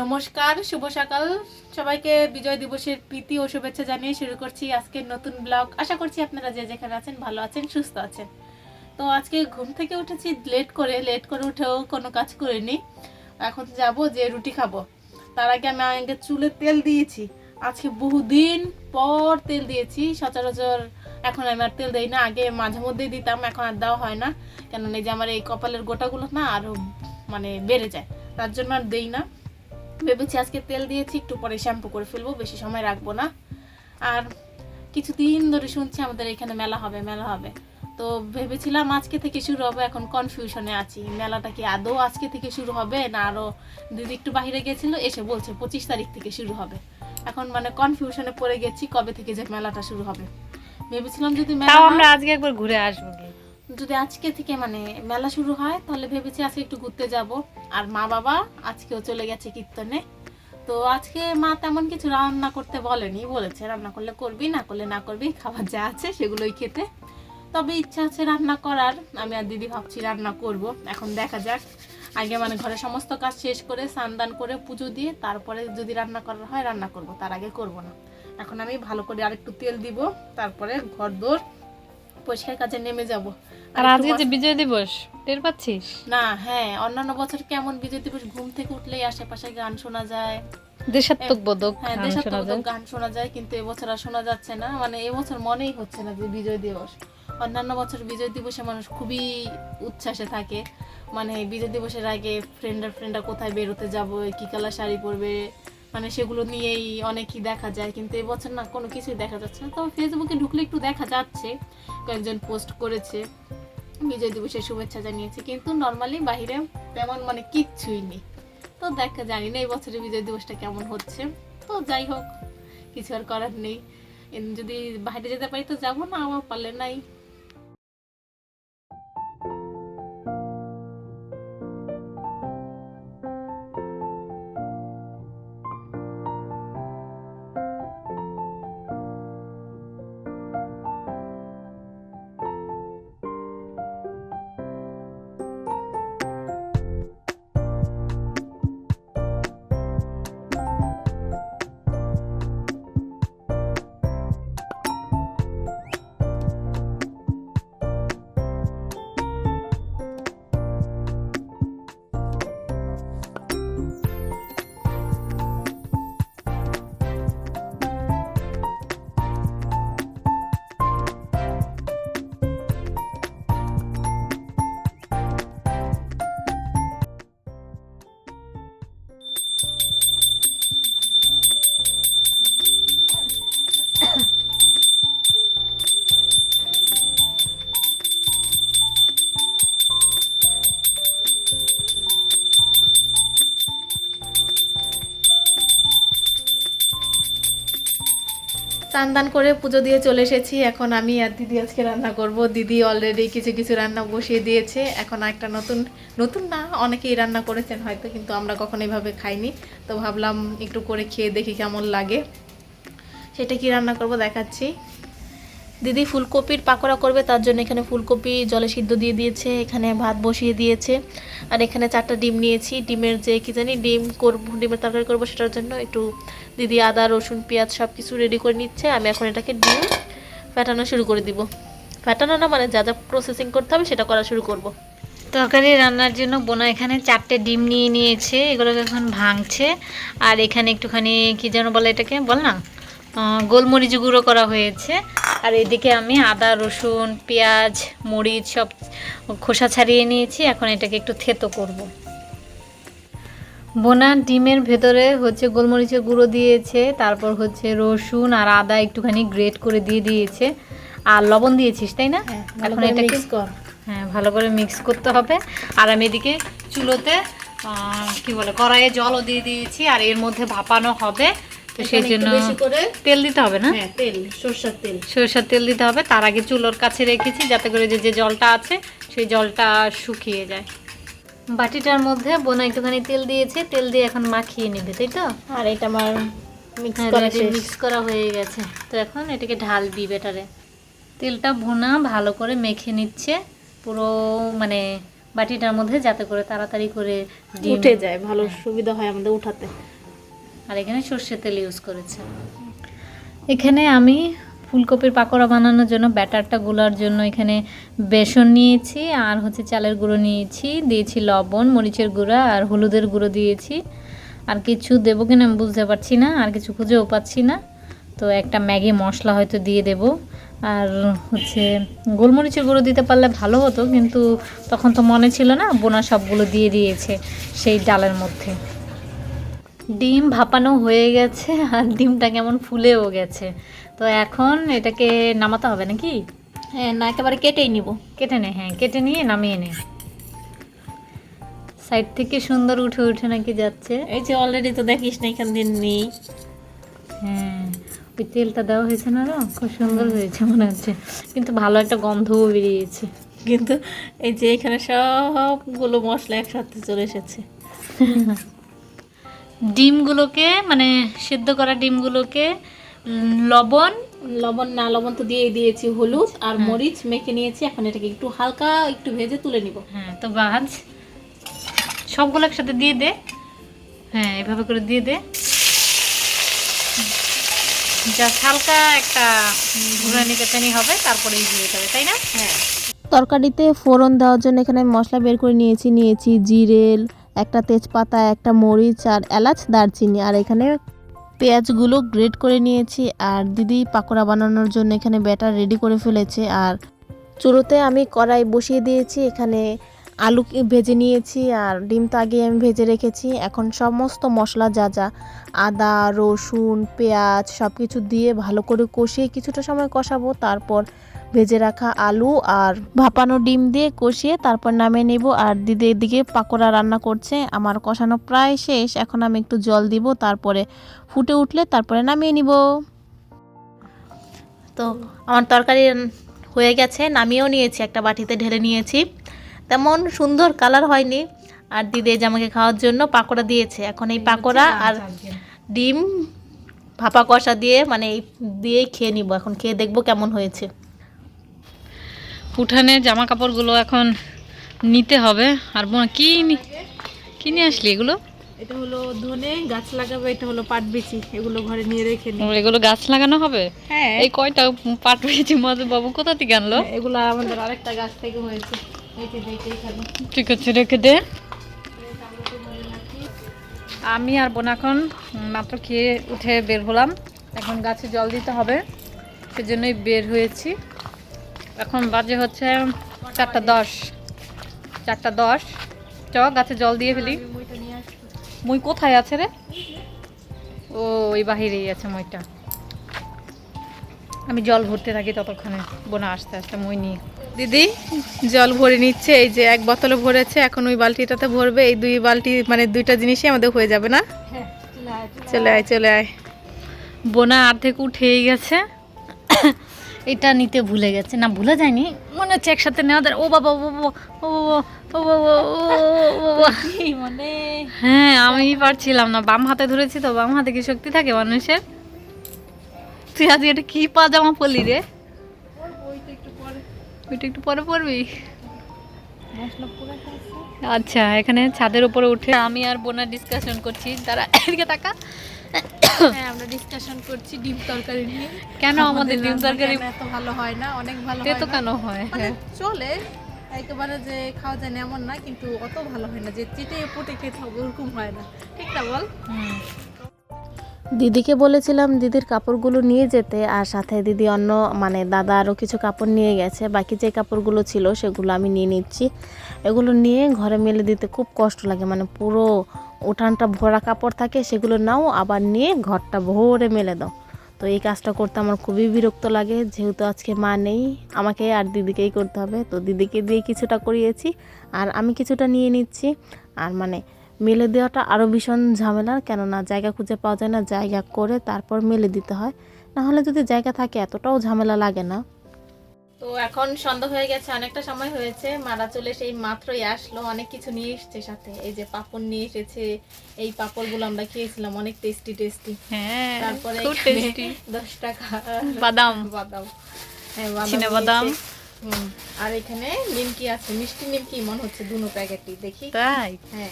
নমস্কার, শুভ সকাল। সবাইকে বিজয় দিবসের প্রীতি ও শুভেচ্ছা জানিয়ে শুরু করছি আজকের নতুন ব্লগ। আশা করছি আপনারা যে যেখানে আছেন ভালো আছেন, সুস্থ আছেন। তো আজকে ঘুম থেকে উঠেছি, লেট করে লেট করে উঠেও কোনো কাজ করিনি। এখন যাব যে রুটি খাব। তার আগে আমি আগে চুলে তেল দিয়েছি। আজকে বহুদিন পর তেল দিয়েছি। সচরাচর এখন আমি আর তেল দেই না। আগে মাঝে মধ্যেই দিতাম, এখন আর দেওয়া হয় না। কেননা এই যে আমার এই কপালের গোটাগুলো না আরও মানে বেড়ে যায়। তার জন্য আর দেই না। ভেবেছি আজকে তেল দিয়েছি একটু পরে শ্যাম্পু করে ফেলব বেশি সময় রাখব না। আর কিছুদিন ধরে শুনছি আমাদের এখানে মেলা হবে মেলা হবে। তো ভেবেছিলাম আজকে থেকে শুরু হবে এখন কনফিউশনে আছি। মেলাটা কি আদৌ আজকে থেকে শুরু হবে না আরও দিদি একটু বাইরে গেছিল এসে বলছে পঁচিশ তারিখ থেকে শুরু হবে। এখন মানে কনফিউশনে পড়ে গেছি কবে থেকে যে মেলাটা শুরু হবে। ভেবেছিলাম যদি মেলা আমরা আজকে একবার ঘুরে আসব। যদি আজকে থেকে মানে মেলা শুরু হয়, তাহলে ভেবেছি আজকে একটু ঘুরতে যাব। আর মা বাবা আজকেও চলে গেছে কীর্তনে। তো আজকে মা তেমন কিছু রান্না করতে বলেনি। বলেছে, রান্না করলে করবি, না করলে না করবি, খাবার যা আছে সেগুলোই খেতে। তবে ইচ্ছা আছে রান্না করার। আমি আর দিদি ভাবছি রান্না করব। এখন দেখা যাক। আগে মানে ঘরে সমস্ত কাজ শেষ করে স্নান করে পুজো দিয়ে তারপরে যদি রান্না করার হয় রান্না করব। তার আগে করব না। এখন আমি ভালো করে আরেকটু তেল দিব। তারপরে ঘর দোর পরিষ্কার কাজে নেমে যাব। আর আজকে যে বিজয় দিবস টের পাচ্ছিস? না হ্যাঁ অন্যান্য বছর কেমন বিজয় দিবস ঘুম থেকে উঠলেই আশেপাশে গান শোনা যায়। হ্যাঁ শোনা যায়। গান শোনা যায় কিন্তু এবছর আর শোনা যাচ্ছে না। মানে এবছর মনেই হচ্ছে না যে বিজয় দিবস। অন্যান্য বছর বিজয় দিবসে মানুষ খুবই উচ্ছ্বাসে থাকে। মানে বিজয় দিবসের আগে ফ্রেন্ডার ফ্রেন্ডার কোথায় বেরোতে যাব কি কালার শাড়ি পরবে মানে সেগুলো নিয়েই অনেকই দেখা যায়, কিন্তু এবছর না কোনো কিছুই দেখা যাচ্ছে না। তো ফেসবুকে ঢুকলে একটু দেখা যাচ্ছে, কয়েকজন পোস্ট করেছে, বিজয় দিবসের শুভেচ্ছা জানিয়েছে, কিন্তু নর্মালি বাইরে তেমন মানে কিচ্ছুই নেই। তো দেখা জানি না এই বছরের বিজয় দিবসটা কেমন হচ্ছে। তো যাই হোক, কিছু আর করার নেই। যদি বাইরে যেতে পারি তো যাব না আমার পারলে নাই। স্নান দান করে পুজো দিয়ে চলে এসেছি। এখন আমি আর দিদি আজকে রান্না করব। দিদি অলরেডি কিছু কিছু রান্না বসিয়ে দিয়েছে। এখন একটা নতুন নতুন না, অনেকেই রান্না করেছেন হয়তো, কিন্তু আমরা কখনো এইভাবে খাইনি। তো ভাবলাম একটু করে খেয়ে দেখি কেমন লাগে। সেটা কি রান্না করব দেখাচ্ছি। দিদি ফুলকপির পাকোড়া করবে, তার জন্য এখানে ফুলকপি জলে সিদ্ধ দিয়ে দিয়েছে, এখানে ভাত বসিয়ে দিয়েছে। আর এখানে চারটা ডিম নিয়েছি, ডিমের যে কি জানি, ডিম করব, ডিমের তরকারি করব সেটার জন্য একটু দিদি আদা, রসুন, পেঁয়াজ সব কিছু রেডি করে নিচ্ছে, আমি এখন এটাকে ডিম ফ্যাটানো শুরু করে দিব। ফ্যাটানো না মানে যা যা প্রসেসিং করতে হবে সেটা করা শুরু করব। তরকারি রান্নার জন্য বোনা এখানে চারটে ডিম নিয়ে নিয়েছে, এগুলোকে এখন ভাঙছে। আর এখানে একটুখানি কি যেন বলে এটাকে, বল না? গোলমরিচ গুঁড়ো করা হয়েছে। আর এদিকে আমি আদা রসুন পেঁয়াজ মরিচ সব খোসা ছাড়িয়ে নিয়েছি। এখন এটাকে একটু থেতো করব। বোনা ডিমের ভেতরে হচ্ছে গোলমরিচের গুঁড়ো দিয়েছে তারপর হচ্ছে রসুন আর আদা একটুখানি গ্রেট করে দিয়ে দিয়েছে। আর লবণ দিয়েছিস তাই না? এখন এটা মিক্স কর। হ্যাঁ ভালো করে মিক্স করতে হবে। আর আমি এদিকে চুলোতে কি বলে কড়াইয়ে জলও দিয়ে দিয়েছি আর এর মধ্যে ভাপানো হবে। তো সেই জন্য তেল দিতে হবে না? হ্যাঁ তেল সরষের তেল। সরষের তেল দিতে হবে। তার আগে চুলোর কাছে রেখেছি যাতে করে যে যে জলটা আছে সেই জলটা শুকিয়ে যায়। বাটিটার মধ্যে বোনা একটুখানি তেল দিয়েছে। তেল দিয়ে এখন মাখিয়ে নেবে তাই তো? আর এটা আমার মিক্স হ্যাঁ করা শেষ। মিক্স করা হয়ে গেছে। তো এখন এটাকে ঢালবি বেটারে। তেলটা ভুনা ভালো করে মেখে নিচ্ছে। পুরো মানে বাটিটার মধ্যে যাতে করে তাড়াতাড়ি করে উঠে যায় ভালো সুবিধা হয় আমাদের উঠাতে। আর এখানে সর্ষের তেল ইউজ করেছে। এখানে আমি ফুলকপির পাকোড়া বানানোর জন্য ব্যাটারটা গুলার জন্য এখানে বেসন নিয়েছি, আর হচ্ছে চালের গুঁড়ো নিয়েছি, দিয়েছি লবণ, মরিচের গুঁড়া, আর হলুদের গুঁড়ো দিয়েছি। আর কিছু দেবো কিনা আমি বুঝতে পারছি না, আর কিছু খুঁজেও পাচ্ছি না। তো একটা ম্যাগি মশলা হয়তো দিয়ে দেব। আর হচ্ছে গোলমরিচের গুঁড়ো দিতে পারলে ভালো হতো, কিন্তু তখন তো মনে ছিল না, বোনা সবগুলো দিয়ে দিয়েছে সেই ডালের মধ্যে। ডিম ভাপানো হয়ে গেছে আর ডিমটা কেমন ফুলেও গেছে। তো এখন এটাকে নামাতে হবে নাকি? হ্যাঁ না একেবারে কেটেই নিব। কেটে নে হ্যাঁ কেটে নিয়ে নামিয়ে নে। সাইড থেকে সুন্দর উঠে উঠে নাকি যাচ্ছে। এই যে অলরেডি তো দেখিস না এখান দিন নেই। হ্যাঁ ওই তেলটা দেওয়া হয়েছে না রো? খুব সুন্দর হয়েছে মনে হচ্ছে। কিন্তু ভালো একটা গন্ধও বেরিয়েছে। কিন্তু এই যে এখানে সবগুলো মশলা একসাথে চলে এসেছে। ডিমগুলোকে মানে সেদ্ধ করা ডিমগুলোকে লবণ। লবণ না লবণ তো দিয়ে দিয়েছি হলুদ আর মরিচ মেখে নিয়েছি এখন এটাকে একটু হালকা একটু ভেজে তুলে নিব। হ্যাঁ তো বাজ। সবগুলো একসাথে দিয়ে দে। হ্যাঁ এভাবে করে দিয়ে দে। জাস্ট হালকা একটা ঘুরানি পেটানি হবে তারপরেই দিয়ে দেবে তাই না? হ্যাঁ। তরকারিতে ফোড়ন দেওয়ার জন্য এখানে মশলা বের করে নিয়েছি নিয়েছি জিরেল একটা তেজপাতা, একটা মরিচ আর এলাচ, দারচিনি। আর এখানে পেঁয়াজগুলো গ্রেট করে নিয়েছি আর দিদি পাকোড়া বানানোর জন্য এখানে ব্যাটার রেডি করে ফেলেছে। আর চুলোতে আমি কড়াই বসিয়ে দিয়েছি, এখানে আলু ভেজে নিয়েছি আর ডিম তো আগে আমি ভেজে রেখেছি। এখন সমস্ত মশলা যা যা, আদা, রসুন, পেঁয়াজ সব কিছু দিয়ে ভালো করে কষিয়ে কিছুটা সময় কষাবো। তারপর ভেজে রাখা আলু আর ভাপানো ডিম দিয়ে কষিয়ে তারপর নামিয়ে নেব। আর দিদি এদিকে পাকোড়া রান্না করছে। আমার কষানো প্রায় শেষ। এখন আমি একটু জল দিব তারপরে ফুটে উঠলে তারপরে নামিয়ে নিব। তো আমার তরকারি হয়ে গেছে নামিয়েও নিয়েছি একটা বাটিতে ঢেলে নিয়েছি। তেমন সুন্দর কালার হয়নি। আর দিদি এই আমাকে খাওয়ার জন্য পাকোড়া দিয়েছে। এখন এই পাকোড়া আর ডিম ভাপা কষা দিয়ে মানে এই দিয়েই খেয়ে নিব। এখন খেয়ে দেখব কেমন হয়েছে। উঠানে জামা কাপড়গুলো এখন নিতে হবে। আর বোন কি কি নিয়ে আসলি এগুলো? এটা হলো ধনে গাছ লাগাবে এটা হলো পাট বিচি এগুলো ঘরে নিয়ে রেখে নি। এগুলো গাছ লাগানো হবে? হ্যাঁ। এই কয়টা পাট পেয়েছি মজা বাবু কোথা থেকে আনলো? এগুলো আমাদের আরেকটা গাছ থেকে হয়েছে। ঠিক আছে রেখে দে। আমি আর বোন এখন মাত্র খেয়ে উঠে বের হলাম। এখন গাছে জল দিতে হবে সেজন্যই বের হয়েছি। এখন বাজে হচ্ছে চারটা দশ। চারটা দশ। চ গাছে জল দিয়ে ফেলি। মই কোথায় আছে রে? ও, ওই বাহিরেই আছে মইটা। আমি জল ভরতে থাকি ততক্ষণে। বোনা আস্তে আস্তে মই নিয়ে দিদি, জল ভরে নিচ্ছে, এই যে এক বোতলে ভরেছে, এখন ওই বালতিটাতে ভরবে, এই দুই বালতি মানে দুইটা জিনিসই আমাদের হয়ে যাবে না? চলে আয় চলে আয়। বোনা অর্ধেক উঠেই গেছে। এটা নিতে ভুলে গেছে। না ভুলে যায়নি। মনে হচ্ছে একসাথে নেওয়া। ও বাবা ও বাবা ও বাবা ও মানে? হ্যাঁ আমি পারছিলাম না। বাম হাতে ধরেছি তো বাম হাতে কি শক্তি থাকে মানুষের? তুই আজকে এটা কি পাজামা পরলি রে? ওইটা একটু পরে পরবি আচ্ছা এখানে ছাদের উপরে উঠে আমি আর বোনা ডিসকাশন করছি। তারা এদিকে টাকা আমরা ডিসকাশন করছি ডিম তরকারি নিয়ে। কেন আমাদের ডিম তরকারি এত ভালো হয় না অনেক ভালো হয় তো কেন হয়? মানে চলে একেবারে যে খাওয়া যায় না এমন না কিন্তু অত ভালো হয় না যে চেটে পুটে খেতে হবে ওরকম হয় না। ঠিক না বল? দিদিকে বলেছিলাম দিদির কাপড়গুলো নিয়ে যেতে আর সাথে দিদি অন্য মানে দাদা আরও কিছু কাপড় নিয়ে গেছে। বাকি যে কাপড়গুলো ছিল সেগুলো আমি নিয়ে নিচ্ছি। এগুলো নিয়ে ঘরে মেলে দিতে খুব কষ্ট লাগে মানে পুরো উঠানটা ভরা কাপড় থাকে, সেগুলো নাও, আবার নিয়ে ঘরটা ভরে মেলে দাও। তো এই কাজটা করতে আমার খুবই বিরক্ত লাগে, যেহেতু আজকে মা নেই, আমাকে আর দিদিকেই করতে হবে। তো দিদিকে দিয়ে কিছুটা করিয়েছি, আর আমি কিছুটা নিয়ে নিচ্ছি। আর মানে মেলে দেওয়াটা আরও ভীষণ ঝামেলার কেননা জায়গা খুঁজে পাওয়া যায় না, জায়গা করে তারপর মেলে দিতে হয়। না হলে যদি জায়গা থাকে, এতটাও ঝামেলা লাগে না। তো এখন সন্ধ্যা হয়ে গেছে অনেকটা সময় হয়েছে। মারা চলে সেই মাত্রই আসলো। অনেক কিছু নিয়ে এসছে সাথে। এই যে পাপড় নিয়ে এসেছে এই পাপড়গুলো আমরা খেয়েছিলাম অনেক টেস্টি টেস্টি হ্যাঁ তারপরে টেস্টি দশ টাকা। বাদাম। বাদাম। হ্যাঁ বাদাম আর এখানে নিমকি আছে মিষ্টি নিমকি মনে হচ্ছে দুনো প্যাকেটই দেখি। তাই? হ্যাঁ।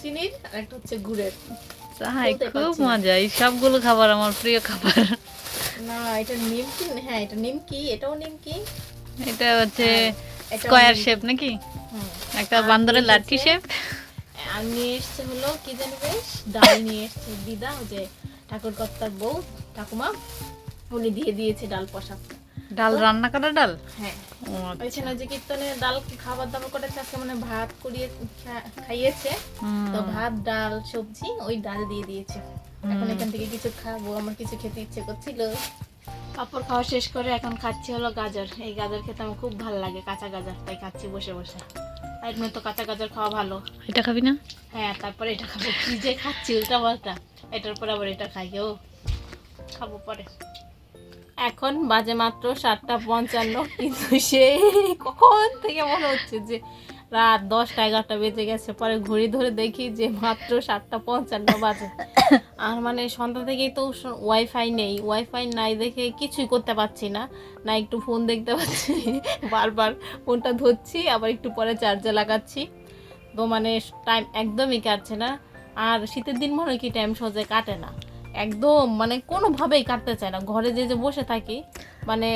চিনির আর একটা হচ্ছে গুড়ের। তাই খুব মজা। এই সবগুলো খাবার আমার প্রিয় খাবার। না এটা নিমকি হ্যাঁ এটা নিমকি এটাও নিমকি। এটা হচ্ছে শেপ নাকি? একটা বান্দরের লাঠি হচ্ছে- শেপ। আর নিয়ে এসছে হলো কি জানি বেশ? ডাল নিয়ে এসছে দিদা যে ঠাকুর কর্তার বউ ঠাকুমা উনি দিয়ে দিয়েছে ডাল প্রসাদ। ডাল রান্না করা ডাল? হ্যাঁ। আচ্ছা। ওইখানে যে কীর্তনে ডাল খাবার দাবার করেছে আজকে মানে ভাত করিয়ে খাইয়েছে। তো ভাত ডাল সবজি ওই ডাল দিয়ে দিয়েছে। এখন এখান থেকে কিছু খাব আমার কিছু খেতে ইচ্ছে করছিল। পাপড় খাওয়া শেষ করে এখন খাচ্ছি হলো গাজর। এই গাজর খেতে আমার খুব ভালো লাগে কাঁচা গাজর তাই খাচ্ছি বসে বসে। তো কাঁচা গাজর খাওয়া ভালো। এটা খাবি না? হ্যাঁ তারপরে এটা খাব। কি যে খাচ্ছি উল্টা পাল্টা। এটার পর আবার এটা খাই ও। খাব পরে। এখন বাজে মাত্র সাতটা পঞ্চান্ন কিন্তু সে কখন থেকে মনে হচ্ছে যে রাত দশটা, এগারোটা বেজে গেছে। পরে ঘড়ি ধরে দেখি যে মাত্র সাতটা পঞ্চান্ন বাজে। আর মানে সন্ধ্যা থেকেই তো ওয়াইফাই নেই। ওয়াইফাই নাই দেখে কিছুই করতে পারছি না। না একটু ফোন দেখতে পাচ্ছি। বারবার ফোনটা ধরছি, আবার একটু পরে চার্জে লাগাচ্ছি। তো মানে টাইম একদমই কাটছে না। আর শীতের দিন মনে কি টাইম সহজে কাটে না। একদম মানে কোনোভাবেই কাটতে চায় না। ঘরে যে যে বসে থাকি মানে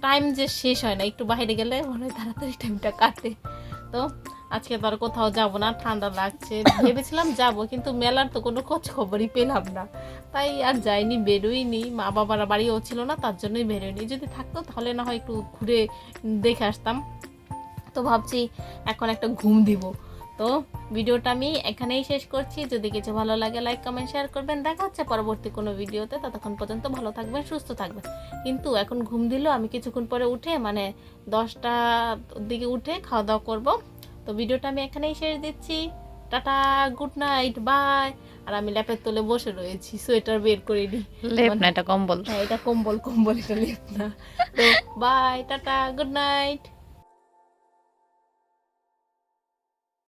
টাইম যে শেষ হয় না। একটু বাইরে গেলে মনে হয় তাড়াতাড়ি টাইমটা কাটে। তো আজকে তো আর কোথাও যাব না, ঠান্ডা লাগছে। ভেবেছিলাম যাব, কিন্তু মেলার তো কোনো খোঁজ খবরই পেলাম না। তাই আর যাইনি, বেরোইনি। মা বাবারা বাড়িও ছিল না, তার জন্যই বেরোয়নি যদি থাকতো তাহলে না হয় একটু ঘুরে দেখে আসতাম। তো ভাবছি এখন একটা ঘুম দিব। তো ভিডিওটা আমি এখানেই শেষ করছি। যদি কিছু ভালো লাগে লাইক কমেন্ট শেয়ার করবেন। দেখা হচ্ছে পরবর্তী কোনো ভিডিওতে। ততক্ষণ পর্যন্ত ভালো থাকবেন সুস্থ থাকবেন। কিন্তু এখন ঘুম দিলেও আমি কিছুক্ষণ পরে উঠে মানে দশটা দিকে উঠে খাওয়া দাওয়া করব। তো ভিডিওটা আমি এখানেই শেষ দিচ্ছি। টাটা গুড নাইট বাই আর আমি ল্যাপের তলে বসে রয়েছি সোয়েটার বের করে লেপ না এটা কম্বল। হ্যাঁ এটা কম্বল কম্বল এটা লেপ না। তো বাই টাটা গুড নাইট